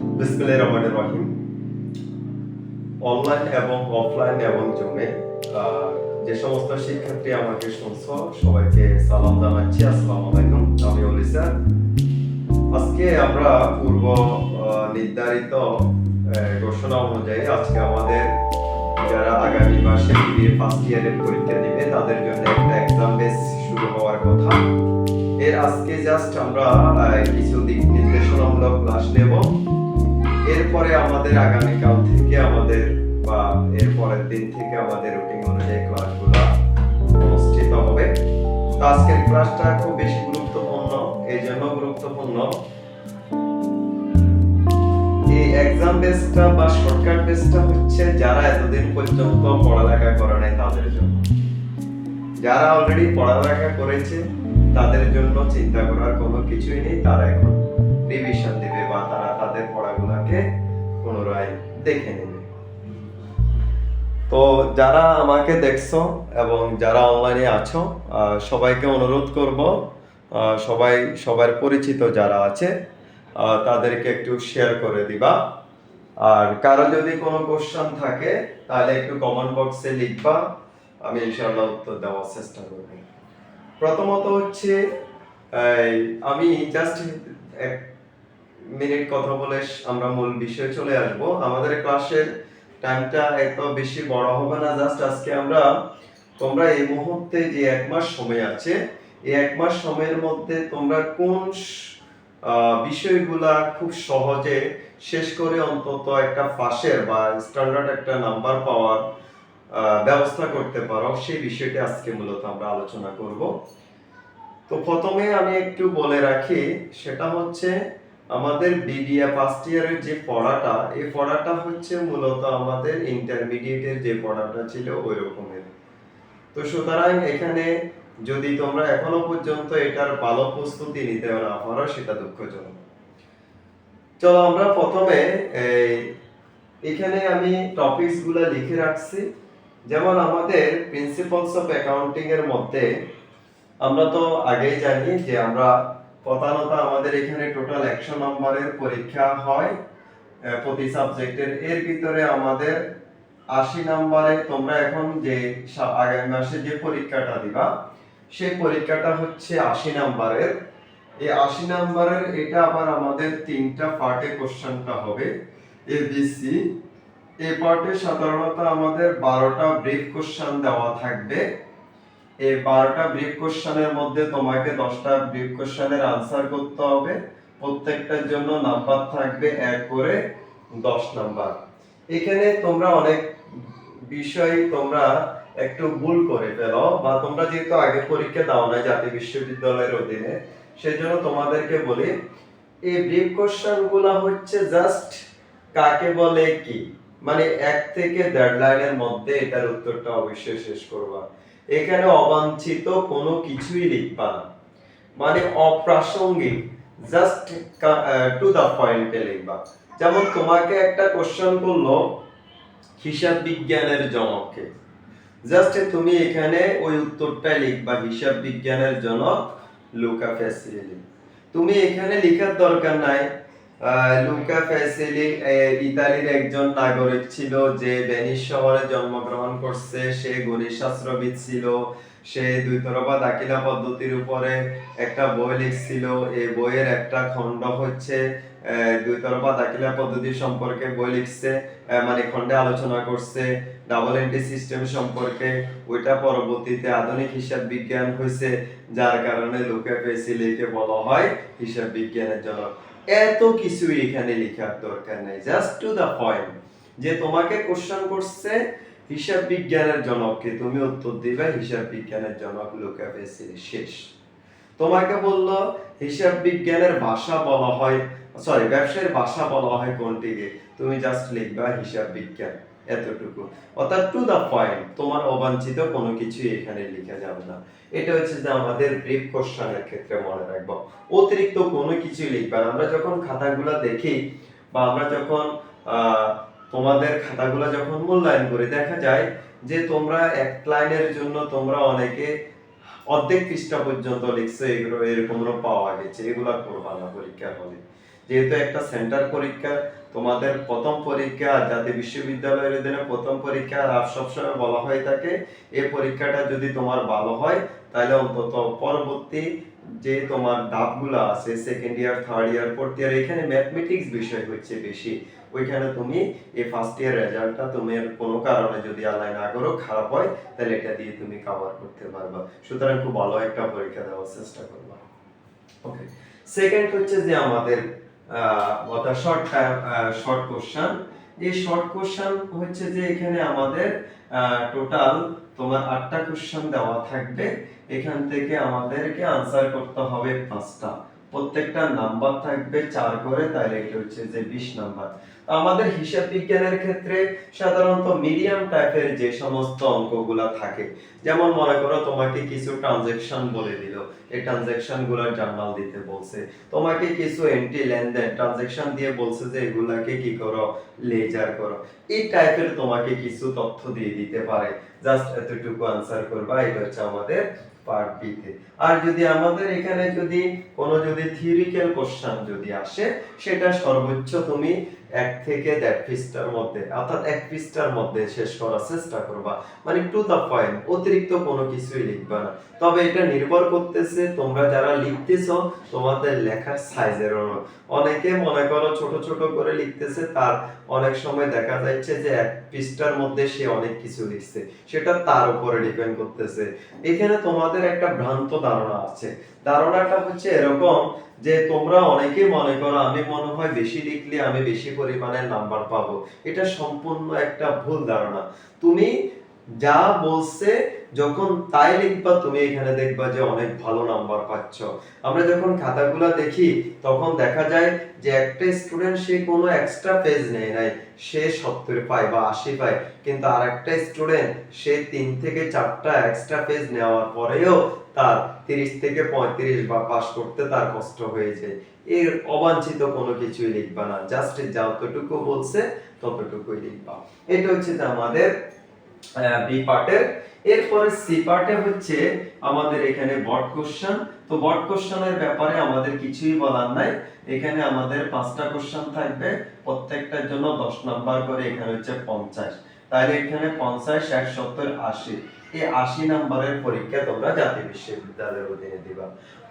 বিসমিল্লাহির রহমানির রহিম অনলাইন এবং অফলাইন এবং জুমে যে সমস্ত শিক্ষার্থী আমাকে শুনছো, সবাইকে সালাম জানাচ্ছি। আসসালামু আলাইকুম, আমি অলি স্যার। আজকে আমরা পূর্ব নির্ধারিত ঘোষণা অনুযায়ী আজকে আমাদের যারা আগামী মাসে বিবিএ ফার্স্ট ইয়ারের পরীক্ষা দিবে, তাদের জন্য একটা এক্সাম বেস শুরু হওয়ার কথা। এর আজকে জাস্ট আমরা কিছু দিক নির্দেশনামূলক ক্লাস নেব। এরপরে আমাদের আগামীকাল থেকে আমাদের বা এর পরের দিন থেকে আমাদের রুটিন অনুযায়ী ক্লাসগুলো অনুষ্ঠিত হবে। আজকের ক্লাসটা খুব বেশি গুরুত্বপূর্ণ, এই জন্য গুরুত্বপূর্ণ। এই এক্সাম বেসটা বা শর্টকাট বেসটা হচ্ছে যারা এতদিন পর্যন্ত পড়ালেখা করে নাই তাদের জন্য। যারা অলরেডি পড়ালেখা করেছে, তাদের জন্য চিন্তা করার কোনো কিছুই নেই, তারা এখন রিভিশন দেখে নেবে। তো যারা আমাকে দেখছ এবং যারা অনলাইনে আছো সবাইকে অনুরোধ করব সবাই, সবার পরিচিত যারা আছে তাদেরকে একটু শেয়ার করে দিবা। আর কারও যদি কোনো কোশ্চেন থাকে, তাহলে একটু কমেন্ট বক্সে লিখবা, আমি ইনশাআল্লাহ উত্তর দেওয়ার চেষ্টা করব। প্রথমত হচ্ছে আমি জাস্ট মিনিট কথা বলে আমরা মূল বিষয়ে চলে আসব। আমাদের ক্লাসের টাইমটা এত বেশি বড় হবে না, জাস্ট আজকে আমরা, তোমরা এই মুহূর্তে যে এক মাস সময় আছে, এই এক মাস সময়ের মধ্যে তোমরা কোন বিষয়গুলা খুব সহজে শেষ করে অন্তত একটা ফাঁসের বা স্ট্যান্ডার্ড একটা নাম্বার পাওয়ার ব্যবস্থা করতে পারো। সেই বিষয়টি আজকে মূলত আমরা আলোচনা করব। তো প্রথমে আমি একটু বলে রাখি, সেটা হচ্ছে আমাদের বিবিএ ফার্স্ট ইয়ারের যে পড়াটা, এই পড়াটা হচ্ছে মূলত আমাদের ইন্টারমিডিয়েটের যে পড়াটা ছিল ওই রকমের তো সুতরাং এখানে যদি তোমরা এখনও পর্যন্ত এটার ভালো প্রস্তুতি নিতে না পারো, সেটা দুঃখজনক। চলো আমরা প্রথমে এখানে আমি টপিকসগুলা লিখে রাখছি। যেমন আমাদের প্রিন্সিপালস অফ অ্যাকাউন্টিং এর মধ্যে, আমরা তো আগেই জানি যে আমরা প্রধানত আমাদের এখানে টোটাল একশো নম্বরের পরীক্ষা হয় প্রতি সাবজেক্টের এর ভিতরে আমাদের আশি নম্বরে তোমরা এখন যে আগামী মাসে যে পরীক্ষাটা দিবা, সেই পরীক্ষাটা হচ্ছে আশি নম্বরের। এই আশি নম্বরের এটা আবার আমাদের তিনটা পার্টে কোশ্চেনটা হবে, এ, বি, সি। এই পার্টে সাধারণত আমাদের বারোটা ব্রিফ কোশ্চেন দেওয়া থাকবে। এই বারোটা ব্রিফ কোশ্চেনের মধ্যে তোমাকে দশটা ব্রিফ কোশ্চেনের আনসার করতে হবে। প্রত্যেকটার জন্য নাম্বার থাকবে এক করে দশ নাম্বার এখানে তোমরা অনেক বিষয় তোমরা একটু ভুল করে ফেলো বা তোমরা যেহেতু আগে পরীক্ষা দাও না জাতীয় বিশ্ববিদ্যালয়ের অধীনে, সেজন্য তোমাদেরকে বলি, এই ব্রিফ কোশ্চেনগুলা হচ্ছে জাস্ট কাকে বলে কি? মানে এক থেকে দেড় লাইনের মধ্যে এটার উত্তরটা অবশ্যই শেষ করবা। এখানে অবাঞ্ছিত কোনো কিছুই লিখবা না। মানে অপ্রাসঙ্গিক জাস্ট টু দা পয়েন্টে লিখবা। যেমন তোমাকে একটা কোশ্চেন করল, হিসাব বিজ্ঞানের জনককে। জাস্ট তুমি এখানে ওই উত্তরটা লিখবা, হিসাব বিজ্ঞানের জনক লুকা ফ্যাসিলি তুমি এখানে লেখার দরকার নাই। লুকা ফ্যাসিলি ইতালির একজন নাগরিক ছিল যে ভেনিস শহরে জন্মগ্রহণ করছে। সে গণিত শাস্ত্রবিদ ছিল। সে দুই তরফা দাখিলা পদ্ধতির উপরে একটা বই লিখছিল। এই বইয়ের একটা খণ্ড হচ্ছে দুই তরফা দাখিলা পদ্ধতি সম্পর্কে বই লিখছে মানে খণ্ডে আলোচনা করছে। ডাবল এন্ট্রি সিস্টেম সম্পর্কে ওইটা পরবর্তীতে আধুনিক হিসাব বিজ্ঞান হয়েছে, যার কারণে লুকা ফেসিলিকে বলা হয় হিসাব বিজ্ঞানের জনক। এত কিছু এখানে লেখার দরকার নাই। জাস্ট টু দা পয়েন্ট যে তোমাকে কোশ্চেন করছে, হিসাব বিজ্ঞানের জনককে। তুমি উত্তর দিবে, হিসাব বিজ্ঞানের জনক লুকা ফেসিলি শেষ। তোমাকে বলল, হিসাব বিজ্ঞানের ভাষা বলা হয় সরি ব্যবসায়ের ভাষা বলা হয় কোনটিকে? তুমি জাস্ট লিখবা হিসাব বিজ্ঞান। এতটুকু। অর্থাৎ টু দা পয়েন্ট তোমার অবাঞ্ছিত কোনো কিছু এখানে লেখা যাবে না। এটা হচ্ছে যে আমাদের ব্রিফ কোশ্চেনের ক্ষেত্রে মনে রাখব। অতিরিক্ত কোনো কিছু লিখবে না। আমরা যখন খাতাগুলো দেখি বা আমরা যখন তোমাদের খাতাগুলো যখন মূল্যায়ন করি, দেখা যায় যে তোমরা এক লাইনের জন্য তোমরা অনেকে অর্ধেক পৃষ্ঠা পর্যন্ত লিখছো, এগুলো এরকম পাওয়া গেছে। এগুলা করবা না পরীক্ষার হলে। যেহেতু একটা সেন্টার পরীক্ষা, তোমাদের প্রথম পরীক্ষা জাতীয় বিশ্ববিদ্যালয়ের দিনে প্রথম পরীক্ষা আর সবসময় বলা হয়ে থাকে এই পরীক্ষাটা যদি তোমার ভালো হয়, তাহলে অন্তত পরবর্তী যে তোমার ধাপগুলো আছে second year third year fourth year এখানে ম্যাথমেটিক্স বিষয় হচ্ছে বেশি। ওইখানে তুমি এই ফার্স্ট ইয়ার রেজাল্টটা তুমি কোনো কারণে যদি আল্লাহ না করো, খারাপ হয়, তাহলে এটা দিয়ে তুমি কভার করতে পারবা। সুতরাং খুব ভালো একটা পরীক্ষা দেওয়ার চেষ্টা করবা। ওকে সেকেন্ড হচ্ছে যে আমাদের শর্ট শর্ট কোশ্চেন এই শর্ট কোশ্চেন হচ্ছে যে এখানে আমাদের টোটাল তোমার আটটা কোশ্চেন দেওয়া থাকবে। এখান থেকে আমাদেরকে আনসার করতে হবে পাঁচটা। প্রত্যেকটা নাম্বার থাকবে চার করে, তাহলে এটা হচ্ছে যে বিশ নাম্বার আমাদের হিসাব বিজ্ঞানের ক্ষেত্রে সাধারণত মিডিয়াম টাইপের যে সমস্ত অঙ্কগুলা থাকে, যেমন মনে করো তোমাকে কিছু ট্রানজেকশন বলে দিল, এই ট্রানজেকশনগুলার জার্নাল দিতে বলছে। তোমাকে কিছু এন্ট্রি লেনদেন ট্রানজেকশন দিয়ে বলছে যে এগুলাকে কি করো, লেজার করো। এই টাইপের তোমাকে কিছু তথ্য দিয়ে দিতে পারে। জাস্ট এতটুকু আনসার করবা এটা হচ্ছে আমাদের পার্ট বি তে। আর যদি আমাদের এখানে যদি কোনো যদি থিওরিক্যাল কোশ্চেন যদি আসে, সেটা সর্বোচ্চ তুমি এক থেকে দেড় পৃষ্ঠার মধ্যে, অর্থাৎ এক পৃষ্ঠার মধ্যে শেষ করার চেষ্টা করবা। মানে টু দা পয়েন্ট অতিরিক্ত কোনো কিছুই লিখবা না। তবে এটা নির্ভর করতেছে তোমরা যারা লিখতেছ, তোমাদের লেখার সাইজের অনেকে মনে করো ছোট ছোট করে লিখতেছে, তার অনেক সময় দেখা যাচ্ছে যে এক পৃষ্ঠার মধ্যে সে অনেক কিছু লিখছে। সেটা তার উপরে ডিপেন্ড করতেছে। এখানে তোমাদের একটা ভ্রান্ত ধারণা আছে। ধারণাটা হচ্ছে এরকম যে তোমরা অনেকে মনে করো, আমি মনে হয় বেশি লিখলে আমি বেশি পরিমাণে নাম্বার পাবো। এটা সম্পূর্ণ একটা ভুল ধারণা। তুমি যা বলছে যখন তাই লিখবা, তুমি এখানে দেখবা যে অনেক ভালো নাম্বার পাচ্ছ। আমরা যখন খাতাগুলো দেখি, তখন দেখা যায় যে একটা স্টুডেন্ট সে কোনো এক্সট্রা পেজ নেয় নাই। সে সত্তর পায় বা আশি পায়। কিন্তু আর একটা স্টুডেন্ট সে তিন থেকে চারটা এক্সট্রা পেজ নেওয়ার পরেও তার তিরিশ থেকে পঁয়ত্রিশ বা পাশ করতে তার কষ্ট হয়ে যায়। এর অবাঞ্ছিত কোনো কিছুই লিখবা না। জাস্ট যতটুকু বলছে, ততটুকুই লিখবা। এটা হচ্ছে আমাদের বি পার্টের এরপরে সি পার্টে হচ্ছে আমাদের এখানে বট কোশ্চেন তো বট কোশ্চেনের ব্যাপারে আমাদের কিছুই বলার নাই। এখানে আমাদের পাঁচটা কোশ্চেন থাকবে। প্রত্যেকটার জন্য দশ নাম্বার করে এখানে হচ্ছে পঞ্চাশ। তাহলে এখানে পঞ্চাশ সত্তর, আশি। এই আশি নাম্বারের পরীক্ষা তোমরা জাতীয় বিশ্ববিদ্যালয়ের অধীনে দিবা।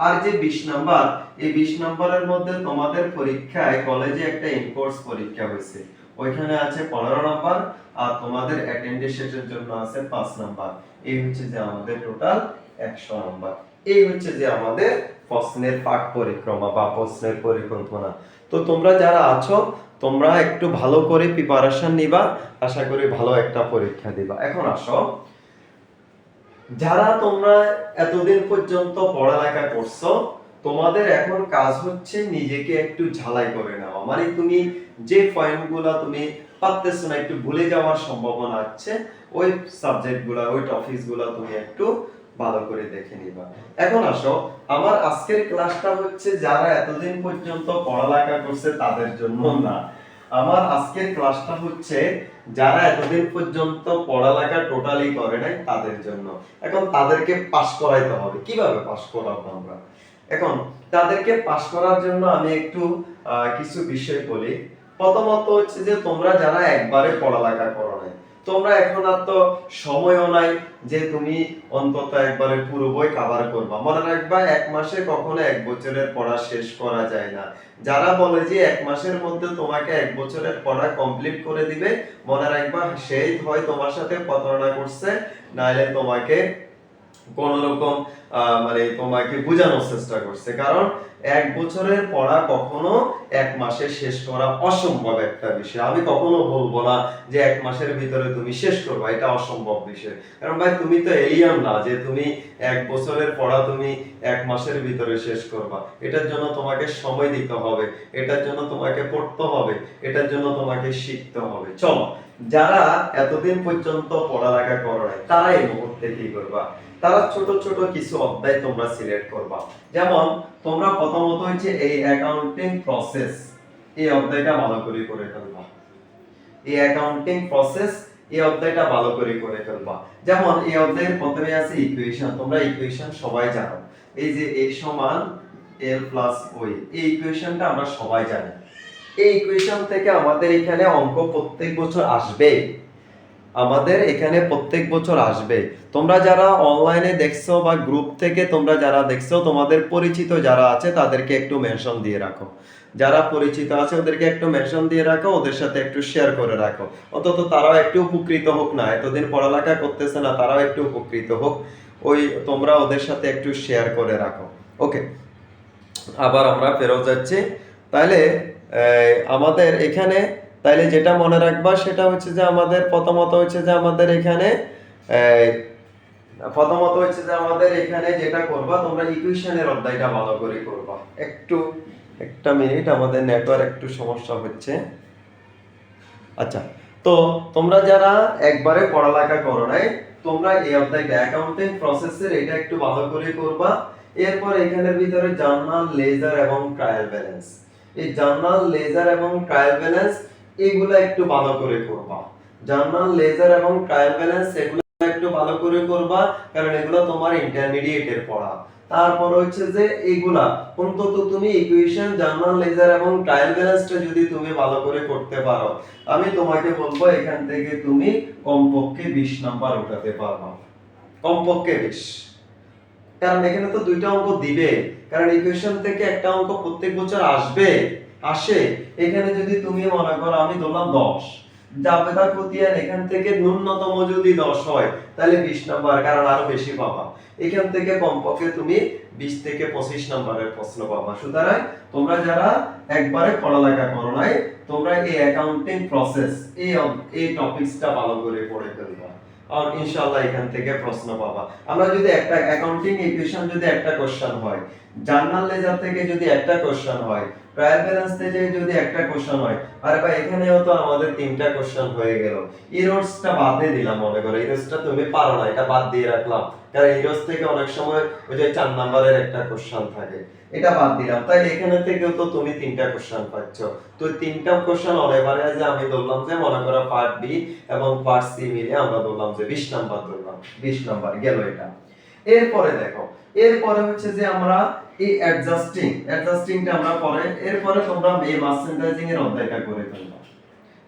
আর যে বিশ নাম্বার, এই বিশ নাম্বারের মধ্যে তোমাদের পরীক্ষায় কলেজে একটা ইনকোর্স পরীক্ষা হয়েছে। ওইখানে আছে পনেরো নাম্বার, আর তোমাদের অ্যাটেন্ডেন্সের জন্য আছে পাঁচ নাম্বার। এই হচ্ছে যে আমাদের টোটাল একশো নাম্বার। এই হচ্ছে যে আমাদের প্রশ্নের পাঠ পরিক্রমা বা প্রশ্নের পরিকল্পনা। তো তোমরা যারা আছো, তোমরা একটু ভালো করে প্রিপারেশন নিবা, আশা করি ভালো একটা পরীক্ষা দিবা। এখন আসো। যারা তোমরা এতদিন পর্যন্ত পড়ালেখা করছ তোমাদের এখন কাজ হচ্ছে নিজেকে একটু ঝালাই করে নেওয়া। মানে তুমি যে পয়েন্টগুলো তুমি পারতেছো না একটু ভুলে যাওয়ার সম্ভাবনা আছে ওই সাবজেক্টগুলো ওই টপিকসগুলো তুমি একটু ভালো করে দেখে নিবা। এখন আসো আমার আজকের ক্লাসটা হচ্ছে যারা এতদিন পর্যন্ত পড়ালেখা করছে তাদের জন্য না। আমার আজকের ক্লাসটা হচ্ছে যারা এতদিন পর্যন্ত পড়ালেখা টোটালি করে নাই তাদের জন্য। এখন তাদেরকে পাশ করাইতে হবে। কীভাবে পাশ করাবো আমরা? এখন, তাদেরকে পাশ করার জন্য আমি একটু কিছু বিষয় বলি। প্রথমত হচ্ছে যে, তোমরা যারা একবারে পড়ালেখা করো নাই, তোমরা এখন আর তো সময়ও নাই যে, তুমি অন্তত একবারে পুরো বই কাভার করবা। মনে রাখবা, এক মাসে কখনো এক বছরের পড়া শেষ করা যায় না। যারা বলে যে, এক মাসের মধ্যে তোমাকে এক বছরের পড়া কমপ্লিট করে দিবে, মনে রাখবা, সেই হয় তোমার সাথে প্রতারণা করছে নাহলে তোমাকে কোন রকম মানে তোমাকে বোঝানোর চেষ্টা করছে। কারণ এক বছরের পড়া কখনো এক মাসে শেষ করা অসম্ভব একটা বিষয়। আমি কখনো বলব না যে এক মাসের ভিতরে তুমি শেষ করবা, এটা অসম্ভব বিষয়। কারণ ভাই, তুমি তো এলিয়ান না যে তুমি এক বছরের পড়া তুমি এক মাসের ভিতরে শেষ করবা। এটার জন্য তোমাকে সময় দিতে হবে, এটার জন্য তোমাকে পড়তে হবে, এটার জন্য তোমাকে শিখতে হবে। চলো, যারা এতদিন পর্যন্ত পড়ালেখা করো নাই, তারা এই মুহূর্তে কি করবা? তারা ছোট ছোট কিছু অধ্যায় তোমরা সিলেক্ট করবা। যেমন, তোমরা প্রথমত হচ্ছে এই অ্যাকাউন্টিং প্রসেস এই অধ্যায়টা ভালো করে করে ফেলবা। এই অ্যাকাউন্টিং প্রসেস এই অধ্যায়টা ভালো করে করে ফেলবা। যেমন, এই অধ্যায়ের প্রথমে আছে ইকুয়েশন তোমরা ইকুয়েশন সবাই জানো। এই যে এ সমান এল প্লাস ওই এই ইকুয়েশনটা আমরা সবাই জানি। এই ইকুয়েশন থেকে আমাদের এখানে অঙ্ক প্রত্যেক বছর আসবে আমাদের এখানে প্রত্যেক বছর আসবে। তোমরা যারা অনলাইনে দেখছ বা গ্রুপ থেকে তোমরা যারা দেখছ, তোমাদের পরিচিত যারা আছে, তাদেরকে একটু মেনশন দিয়ে রাখো। যারা পরিচিত আছে, ওদেরকে একটু মেনশন দিয়ে রাখো, ওদের সাথে একটু শেয়ার করে রাখো। অন্তত তারাও একটু উপকৃত হোক না, এতদিন পড়ালেখা করতেছে না, তারাও একটু উপকৃত হোক। ওই তোমরা ওদের সাথে একটু শেয়ার করে রাখো। ওকে আবার আমরা ফেরত যাচ্ছি। তাহলে আমাদের এখানে তাইলে যেটা মনে রাখবা সেটা হচ্ছে যে আমাদের প্রথমত হচ্ছে যে আমাদের এখানে প্রথমত হচ্ছে যে আমাদের এখানে যেটা করবা, তোমরা ইকুয়েশনের অধ্যায়টা ভালো করে করবা। একটু, একটা মিনিট, আমাদের নেটওয়ার্ক একটু সমস্যা হচ্ছে। আচ্ছা তো তোমরা যারা একবারে পড়ালেখা করো নাই, তোমরা এই অধ্যায়টা অ্যাকাউন্টিং প্রসেসের এটা একটু ভালো করে করবা। এরপর এখানের ভিতরে জার্নাল, লেজার এবং ট্রায়াল ব্যালেন্স এই জার্নাল, লেজার এবং ট্রায়াল ব্যালেন্স এগুলো একটু ভালো করে করবা। জার্নাল, লেজার এবং ট্রায়াল ব্যালেন্স এগুলো একটু ভালো করে করবা, কারণ এগুলো তোমার ইন্টারমিডিয়েটের পড়া। তারপর হচ্ছে যে এইগুলা অন্তত তুমি ইকুয়েশন জার্নাল, লেজার এবং ট্রায়াল ব্যালেন্সটা যদি তুমি ভালো করে করতে পারো, আমি তোমাকে বলব এখান থেকে তুমি কমপক্ষে বিশ নাম্বার উঠাতে পারবা। কমপক্ষে বিশ। কারণ এখানে তো দুইটা অঙ্ক দিবে, কারণ ইকুয়েশন থেকে একটা অঙ্ক প্রত্যেক বছর আসবে। আসে, এখানে যদি তুমি মনে করো আমি ধরলাম দশ, জাবেদা খতিয়ান এখান থেকে ন্যূনতম যদি দশ হয়, তাহলে বিশ নাম্বার কারণ আরও বেশি পাবা। এখান থেকে কমপক্ষে তুমি বিশ থেকে পঁচিশ নাম্বারের প্রশ্ন পাবা। সুতরাং তোমরা যারা একবারে পড়ালেখা করো নাই, তোমরা এই অ্যাকাউন্টিং প্রসেস এই এই টপিকসটা ভালো করে পড়ে ফেলবা। আর ইনশাআল্লাহ এখান থেকে প্রশ্ন পাবা। আমরা যদি একটা অ্যাকাউন্টিং ইকুয়েশন যদি একটা কোশ্চেন হয়, জার্নাল লেজার থেকে যদি একটা কোশ্চেন হয় ট্রায়াল ব্যালেন্স থেকে যদি একটা কোশ্চেন হয়, আরে ভাই, এখানেও তো আমাদের তিনটা কোশ্চেন হয়ে গেল। ইরোসটা বাদে দিলাম, মনে করো। ইরোসটা তুমি পারো না, এটা বাদ দিয়ে রাখলাম। কারণ ইরোস থেকে অনেক সময় ওই যে চার নাম্বারের একটা কোশ্চেন থাকে। এটা বাদ দিলাম। তাই এখানে থেকেও তো তুমি তিনটা কোশ্চেন পাচ্ছ। তো তিনটা কোশ্চেন অনেবারে যে আমি ধরলাম যে, মনে করো পার্ট বি এবং পার্ট সি মিলে আমরা ধরলাম যে, বিশ নাম্বার ধরলাম। বিশ নাম্বার, গেল এটা। এরপরে দেখো, এরপরে হচ্ছে যে আমরা এই অ্যাডজাস্টিং অ্যাডজাস্টিংটা আমরা পরে, এরপরে তোমরা এই মার্চেন্ডাইজিং এর অধ্যায়টা করে ফেলবা।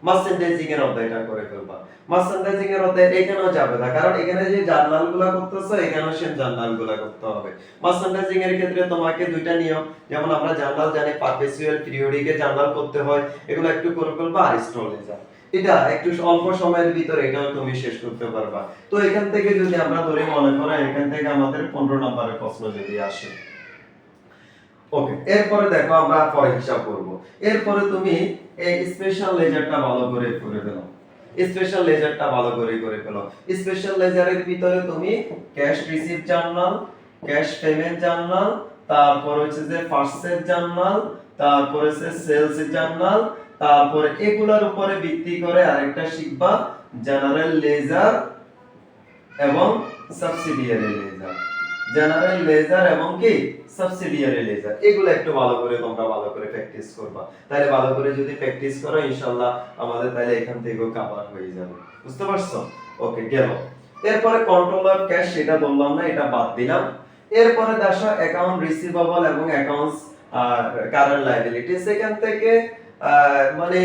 মার্চেন্ডাইজিং এর অধ্যায়টা করে ফেলবা। মার্চেন্ডাইজিং এর অধ্যায় এখানেও যাবে না, কারণ এখানে যে জার্নালগুলা করতেছো, এখানেও সেম জার্নালগুলা করতে হবে। মার্চেন্ডাইজিং এর ক্ষেত্রে তোমাকে দুইটা নিয়ম, যেমন আমরা জার্নাল জানি পারপেচুয়াল পিরিয়ডিকে জার্নাল করতে হয়, এগুলো একটু করে ফেলবা আর স্টলেজার এটা একটু অল্প সময়ের ভিতরে এটাও তুমি শেষ করতে পারবা। তো এখান থেকে যদি আমরা ধরে মনে করো, এখান থেকে আমাদের পনেরো নম্বরের প্রশ্ন যদি আসে ওকে এরপরে দেখো আমরা পরে হিসাব করব। এরপরে তুমি এই স্পেশাল লেজারটা ভালো করে করে স্পেশাল লেজারটা ভালো করে করে ফেলো। স্পেশাল লেজারের ভিতরে তুমি cash receive journal cash payment journal তারপর হচ্ছে যে পার্সেল জার্নাল তারপর হচ্ছে সেলস জার্নাল তারপরে এগুলোর উপরে ভিত্তি করে আরেকটা শিখবা জেনারেল লেজার এবং সাবসিডিয়ারি লেজার জেনারেল লেজার এবং কি? সাবসিডিয়ারি লেজার এগুলো একটু ভালো করে তোমরা ভালো করে প্র্যাকটিস করবা। তাহলে ভালো করে যদি প্র্যাকটিস করো, ইনশাআল্লাহ আমাদের তাহলে এখান থেকেও কভার হয়ে যাবে। বুঝতে পারছ? ওকে গেল। এরপরে কন্ট্রোলার ক্যাশ সেটা বললাম না, এটা বাদ দিলাম। এরপরে দেখো অ্যাকাউন্ট রিসিভেবল এবং অ্যাকাউন্টস কারেন্ট লাইবিলিটি সেখান থেকে মানে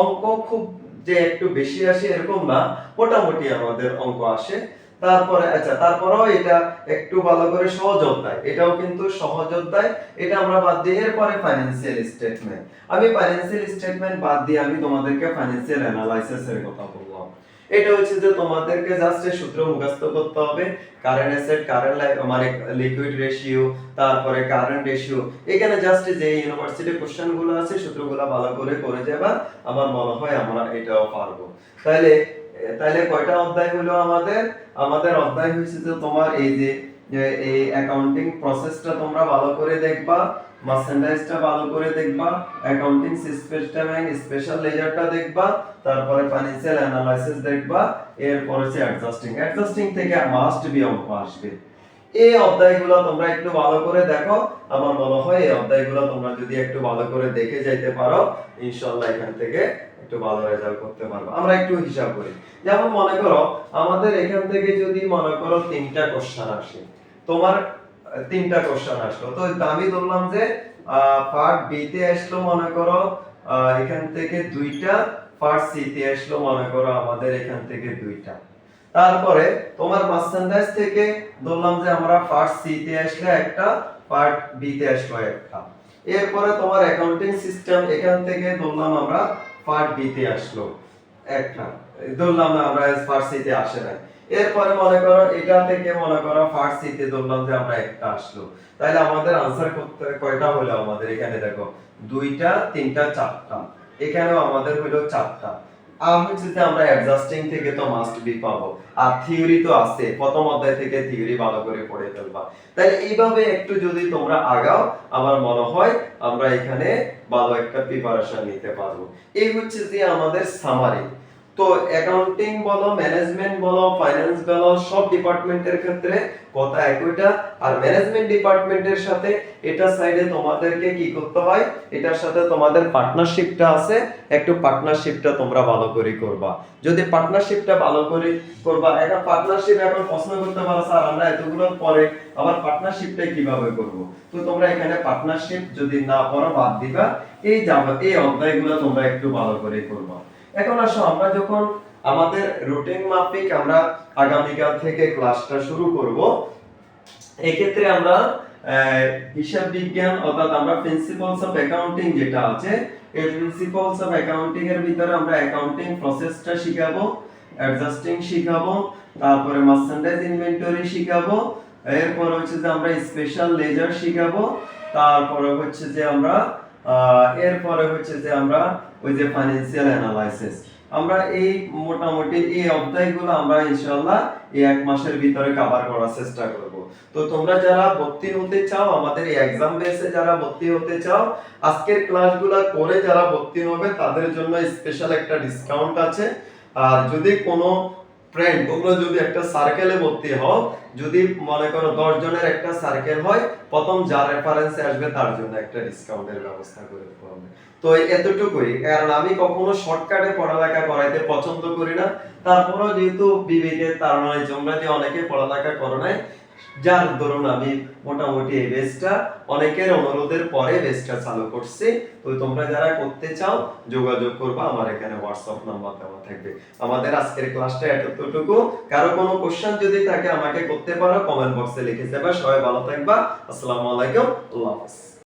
অঙ্ক খুব যে একটু বেশি আসে এরকম না, মোটামুটি আমাদের অঙ্ক আসে। তারপরে আচ্ছা তারপরেও এটা একটু ভালো করে সহজ অধ্যায়। এটাও কিন্তু সহজ অধ্যায়। এটা আমরা বাদ দিই এরপরে ফাইন্যান্সিয়াল স্টেটমেন্ট আমি ফাইন্যান্সিয়াল স্টেটমেন্ট বাদ দিয়ে আমি তোমাদেরকে ফাইন্যান্সিয়াল অ্যানালাইসিস এর কথা বললাম। এটা হচ্ছে যে তোমাদেরকে জাস্ট সূত্র মুখস্থ করতে হবে। কারেন্ট অ্যাসেট কারেন্ট মানে লিকুইড রেশিও তারপরে কারেন্ট রেশিও এখানে জাস্ট যে ইউনিভার্সিটি কোশ্চেনগুলো আছে, সূত্রগুলো ভালো করে করে যাবা। আমার মনে হয় আমরা এটাও পারব। তাহলে তাহলে কয়টা অধ্যায় হলো আমাদের? আমাদের অধ্যায় হচ্ছে যে তোমার এই যে এই অ্যাকাউন্টিং প্রসেসটা তোমরা ভালো করে দেখবা মার্চেন্ডাইজটা ভালো করে দেখবা অ্যাকাউন্টিং সিস্টেম এন্ড স্পেশাল লেজারটা দেখবা, তারপরে ফাইন্যান্সিয়াল অ্যানালাইসিস দেখবা, এরপর হচ্ছে অ্যাডজাস্টিং অ্যাডজাস্টিং থেকে মাস্ট বি অঙ্ক আসবে। এই অধ্যায়গুলো তোমরা একটু ভালো করে দেখো। আমার মনে হয় এই অধ্যায়গুলো তোমরা যদি একটু ভালো করে দেখে যাইতে পারো, ইনশাআল্লাহ এখান থেকে একটু ভালো রেজাল্ট করতে পারব। আমরা একটু হিসাব করি। যেমন মনে করো, আমাদের এখান থেকে যদি মনে করো তিনটা কোশ্চেন আসে, তোমার তিনটা কোশ্চেন আসলো। তো আমি ধরলাম যে পার্ট বি তে আসলো মনে করো এখান থেকে দুইটা পার্ট সি তে আসলো মনে করো আমাদের এখান থেকে দুইটা। তারপরে তোমার মার্চেন্ডাইজ থেকে ধরলাম যে আমরা পার্ট সি তে আসলে একটা পার্ট বি তে আসলো একটা। এরপরে তোমার অ্যাকাউন্টিং সিস্টেম এখান থেকে ধরলাম আমরা পার্ট বি তে আসলো। একটা ধরলাম না, আমরা পার্ট সি তে আসে নাই। এরপরে মনে করো এটা থেকে মনে করো ফার্সিতে ধরলাম যে আমরা একটা আসলো। তাহলে আমাদের আনসার করতে কয়টা হলো আমাদের এখানে দেখো? দুইটা, তিনটা, চারটা। এখানেও আমাদের হলো চারটা। হচ্ছে যে আমরা অ্যাডজাস্টিং থেকে তো মাস্ট বি পাবো। আর থিওরি তো আছে, প্রথম অধ্যায় থেকে থিওরি ভালো করে পড়ে ফেলবা। তাহলে এইভাবে একটু যদি তোমরা আগাও, আমার মনে হয় আমরা এখানে ভালো একটা প্রিপারেশন নিতে পারব। এই হচ্ছে যে আমাদের সামারি তো অ্যাকাউন্টিং বলো ম্যানেজমেন্ট বলো ফাইন্যান্স বলো, সব ডিপার্টমেন্টের ক্ষেত্রে কথা একইটা আর ম্যানেজমেন্ট ডিপার্টমেন্টের সাথে এটা সাইডে তোমাদেরকে কি করতে হয়, এটার সাথে তোমাদের পার্টনারশিপটা আছে, একটু পার্টনারশিপটা তোমরা ভালো করে করবা। যদি পার্টনারশিপটা ভালো করে করবা এখন পার্টনারশিপ এখন প্রশ্ন করতে পারো, স্যার, আমরা এতগুলো পরে আবার পার্টনারশিপটা কীভাবে করব? তো তোমরা এখানে পার্টনারশিপ যদি না পড়ো বাদ দিবা। এই যাবে, এই অধ্যায়গুলো তোমরা একটু ভালো করে করবা। এখন আসো, আমরা যখন আমাদের রুটিন মাফিক আমরা আগামীকাল থেকে ক্লাসটা শুরু করব, এক্ষেত্রে আমরা হিসাব বিজ্ঞান অর্থাৎ আমরা প্রিন্সিপালস অফ অ্যাকাউন্টিং যেটা আছে, এই প্রিন্সিপালস অফ অ্যাকাউন্টিং এর ভিতরে আমরা অ্যাকাউন্টিং প্রসেসটা শিখাবো অ্যাডজাস্টিং শিখাবো, তারপরে মার্চেন্ডাইজ ইনভেন্টরি শিখাবো, এরপর হচ্ছে যে আমরা স্পেশাল লেজার শিখাবো, তারপরে হচ্ছে যে আমরা এরপরে হচ্ছে যে আমরা ওই যে ফাইন্যান্সিয়াল অ্যানালাইসিস আমরা এই মোটামুটি এই অধ্যায়গুলো আমরা ইনশাআল্লাহ এই এক মাসের ভিতরে কভার করার চেষ্টা করব। তো তোমরা যারা ভর্তি হতে চাও, আমাদের এই এক্সাম বেসে যারা ভর্তি হতে চাও, আজকের ক্লাসগুলো করে যারা ভর্তি হবে, তাদের জন্য স্পেশাল একটা ডিসকাউন্ট আছে। আর যদি কোনো ফ্রেন্ড তোমরা যদি একটা সার্কেলে ভর্তি হও, যদি মনে করো দশ জনের একটা সার্কেল হয়, প্রথম যার রেফারেন্স আসবে তার জন্য একটা ডিসকাউন্টের ব্যবস্থা করে দেবো হবে তো এতটুকুই, কারণ আমি কখনো শর্টকাটে পড়ালেখা করাইতে পছন্দ করি না। তারপরেও যেহেতু বিবেকের তারণায় তোমরা যে অনেকে পড়ালেখা করো নাই যার ধরুন আমি মোটামুটি এই বেসটা অনেকের অনুরোধের পরে বেসটা চালু করছি। তো তোমরা যারা করতে চাও, যোগাযোগ করবা, আমার এখানে হোয়াটসঅ্যাপ নাম্বার দেওয়া থাকবে। আমাদের আজকের ক্লাসটা এতটুকু। কারও কোনো কোশ্চেন যদি থাকে আমাকে করতে পারো কমেন্ট বক্সে লিখে দেবা। সবাই ভালো থাকবা। আসসালামু আলাইকুম। আল্লাহ হাফেজ।